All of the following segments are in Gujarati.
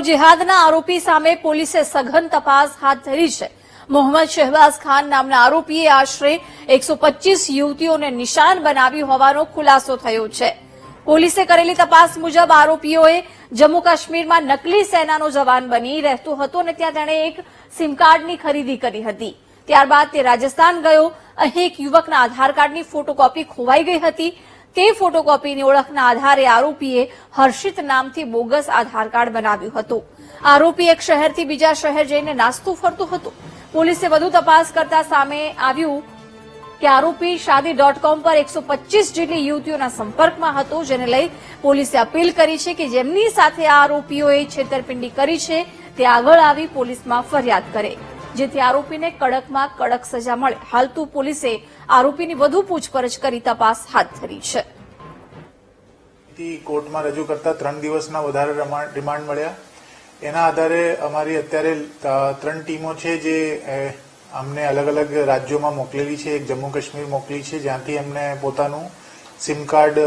લવ જેહાદના આરોપી સામે પોલીસે સઘન તપાસ હાથ ધરી છે. મોહમ્મદ શહેબાઝ ખાન નામના આરોપીએ આશરે એકસો યુવતીઓને નિશાન બનાવી હોવાનો ખુલાસો થયો છે. પોલીસે કરેલી તપાસ મુજબ આરોપીઓએ જમ્મુ કાશ્મીરમાં નકલી સેનાનો જવાન બની રહેતો હતો અને ત્યાં તેણે એક સિમ કાર્ડની ખરીદી કરી હતી. ત્યારબાદ તે રાજસ્થાન ગયો. અહીં એક યુવકના આધાર કાર્ડની ફોટોકોપી ખોવાઈ ગઈ હતી. તે ફોટોકોપીની ઓળખના આધારે આરોપીએ હર્ષિત નામથી બોગસ આધાર કાર્ડ બનાવ્યું હતું. આરોપી એક શહેરથી બીજા શહેર જઈને નાસ્તું ફરતું હતું. પોલીસે વધુ તપાસ કરતા સામે આવ્યું કે આરોપી શાદી ડોટ કોમ પર એકસો પચીસ જેટલી યુવતીઓના સંપર્કમાં હતો, જેને લઈ પોલીસે અપીલ કરી છે કે જેમની સાથે આ આરોપીઓએ છેતરપિંડી કરી છે, તે આગળ આવી પોલીસમાં ફરિયાદ કરે. જેથી આરોપીને કડકમાં કડક સજા મળે. હાલ તો પોલીસે આરોપીની વધુ પૂછપરછ કરી તપાસ હાથ ધરી છે. કોર્ટમાં રજૂ કરતા ત્રણ દિવસના વધારે રમા- રિમાન્ડ મળ્યા. એના આધારે અમારી અત્યારે ત્રણ ટીમો છે જે અમને અલગ અલગ રાજ્યોમાં મોકલેલી છે. એક જમ્મુ કાશ્મીર મોકલી છે, જ્યાંથી એમને પોતાનું સિમ કાર્ડ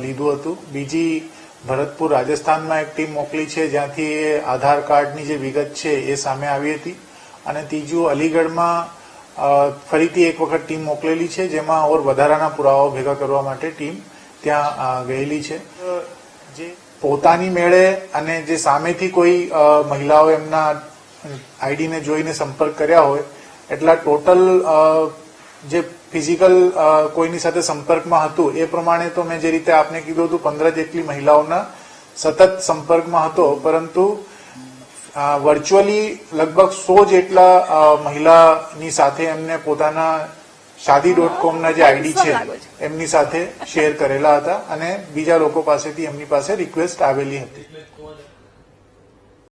લીધું હતું. બીજી ભરતપુર રાજસ્થાનમાં એક ટીમ મોકલી છે, જ્યાંથી એ આધાર કાર્ડની જે વિગત છે એ સામે આવી હતી. અને ત્રીજું અલીગઢમાં ફરીથી એક વખત ટીમ મોકલેલી છે જેમાં ઓર વધારાના પુરાવાઓ ભેગા કરવા માટે ટીમ ત્યાં ગયેલી છે. જે પોતાની મેળે અને જે સામેથી કોઈ મહિલાઓ એમના આઈડીને જોઈને સંપર્ક કર્યા હોય એટલા ટોટલ જે ફિઝિકલ કોઈની સાથે સંપર્કમાં હતું એ પ્રમાણે તો મેં જે રીતે આપને કીધું હતું પંદર જેટલી મહિલાઓના સતત સંપર્કમાં હતો પરંતુ વર્ચ્યુઅલી લગભગ સો જેટલા મહિલાની સાથે એમને પોતાના શાદી ડોટ કોમના જે આઈડી છે એમની સાથે શેર કરેલા હતા અને બીજા લોકો પાસેથી એમની પાસે રિક્વેસ્ટ આવેલી હતી.